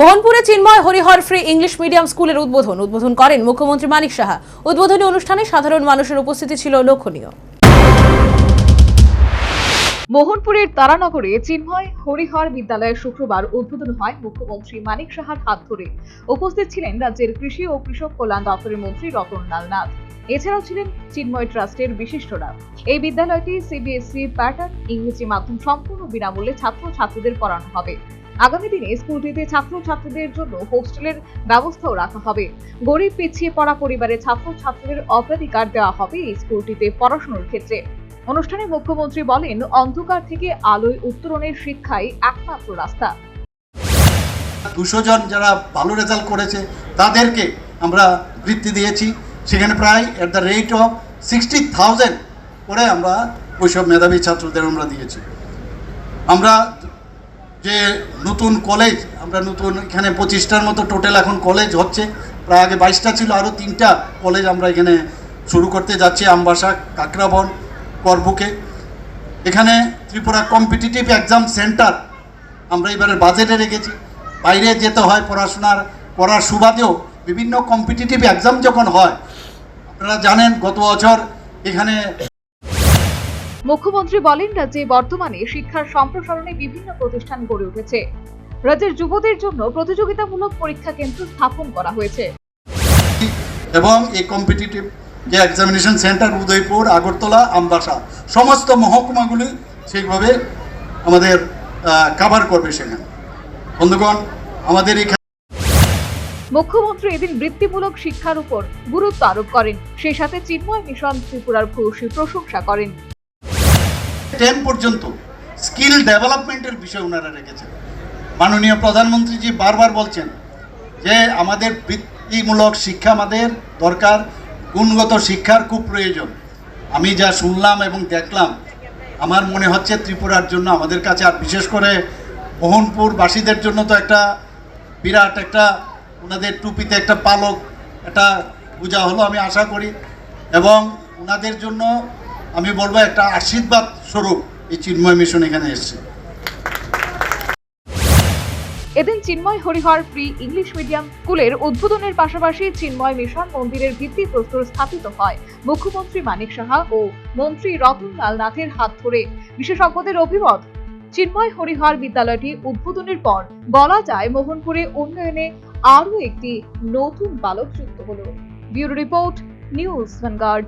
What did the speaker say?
মোহনপুরে Chinmoy Harihar free English medium স্কুলের উদ্বোধন। উদ্বোধন করেন মুখ্যমন্ত্রী মানিক সাহা। উদ্বোধনী অনুষ্ঠানে সাধারণ মানুষের উপস্থিতি ছিল লক্ষণীয়। মোহনপুরের তারানগরে চিন্ময় হরিহর বিদ্যালয়ের শুক্রবার উদ্বোধন হয় মুখ্যমন্ত্রী মানিক সাহার হাত ধরে। উপস্থিত ছিলেন রাজ্যের কৃষি ও কৃষক কল্যাণ দপ্তরের মন্ত্রী রতন লাল নাথ। এছাড়াও ছিলেন চিন্ময় ট্রাস্টের বিশিষ্টরা। এই বিদ্যালয়টি সিবিএসই প্যাটার্ন ইংরেজি মাধ্যম সম্পূর্ণ বিনামূল্যে ছাত্র ছাত্রীদের পড়ানো হবে। আগামী দিনে স্কুলটিতে ছাত্র ছাত্রীদের জন্য হোস্টেলের ব্যবস্থাও রাখা হবে। গরিব পিছিয়ে পড়া পরিবারের ছাত্র ছাত্রীদের অগ্রাধিকার দেওয়া হবে এই স্কুলটিতে পড়াশোনার ক্ষেত্রে। অনুষ্ঠানে মুখ্যমন্ত্রী বলেন, অন্ধকার থেকে আলোয় উত্তরণের শিক্ষাই একমাত্র রাস্তা। দুশো জন যারা ভালো রেজাল্ট করেছে, তাদেরকে আমরা বৃত্তি দিয়েছি। সেখানে প্রায় at the rate of sixty thousand করে আমরা ওইসব মেধাবী ছাত্রদের আমরা দিয়েছি। আমরা যে নতুন কলেজ আমরা নতুন এখানে পঁচিশটার মতো টোটাল এখন কলেজ হচ্ছে। প্রায় আগে বাইশটা ছিল আরও তিনটা কলেজ আমরা এখানে শুরু করতে যাচ্ছি, আমবাসা, কাকরাবন, করবুকে। এখানে ত্রিপুরা কম্পিটিটিভ এক্সাম সেন্টার আমরা এবারে বাজেটে রেখেছি। বাইরে যেতে হয় পড়াশোনার করার সুবাদেও বিভিন্ন কম্পিটিটিভ এক্সাম যখন হয়, আপনারা জানেন, গত বছর এখানে মুখ্যমন্ত্রী বলেন রাজ্যে বর্তমানে শিক্ষার সম্প্রসারণে বিভিন্ন প্রতিষ্ঠান গড়ে উঠেছে। রাজ্যের যুবদের জন্য প্রতিযোগিতামূলক পরীক্ষা কেন্দ্র স্থাপন করা হয়েছে। এবং এই কম্পিটিটিভ যে এক্সামিনেশন সেন্টার উদয়পুর আগরতলা আমবাসা সমস্ত মহকুমাগুলি সেইভাবে আমাদের কাভার করবে সেখানে। বন্ধুগণ আমাদের এখানে মুখ্যমন্ত্রী এদিন বৃত্তিমূলক শিক্ষার উপর গুরুত্ব আরোপ করেন। সেই সাথে চিন্ময় মিশন ত্রিপুরার ভূয়সী প্রশংসা করেন। টেন পর্যন্ত স্কিল ডেভেলপমেন্টের বিষয় ওনারা রেখেছেন। মাননীয় প্রধানমন্ত্রীজি বারবার বলছেন যে আমাদের বৃত্তিমূলক শিক্ষা আমাদের দরকার, গুণগত শিক্ষার খুব প্রয়োজন। আমি যা শুনলাম এবং দেখলাম, আমার মনে হচ্ছে ত্রিপুরার জন্য আমাদের কাছে, আর বিশেষ করে মোহনপুরবাসীদের জন্য তো একটা বিরাট একটা, ওনাদের টুপিতে একটা পালক, একটা পূজা হলো আমি আশা করি। এবং ওনাদের জন্য আমি বলব একটা আশীর্বাদ স্বরূপ এই চিন্ময় মিশন এখানে এসেছে। এদিন Chinmoy Harihar free English medium স্কুলের উদ্বোধনের পাশাপাশি চিন্ময় মিশন মন্দিরের ভিত্তি ভিত্তিপ্রস্তর স্থাপিত হয়। মুখ্যমন্ত্রী মানিক সাহা ও মন্ত্রী রতন লাল নাথের হাত ধরে বিশেষজ্ঞদের অভিমত, চিন্ময় হরিহর বিদ্যালয়টি উদ্বোধনের পর বলা যায় মোহনপুরে উন্নয়নে আরও একটি নতুন বালক যুক্ত হলো। Bureau report, News Vanguard.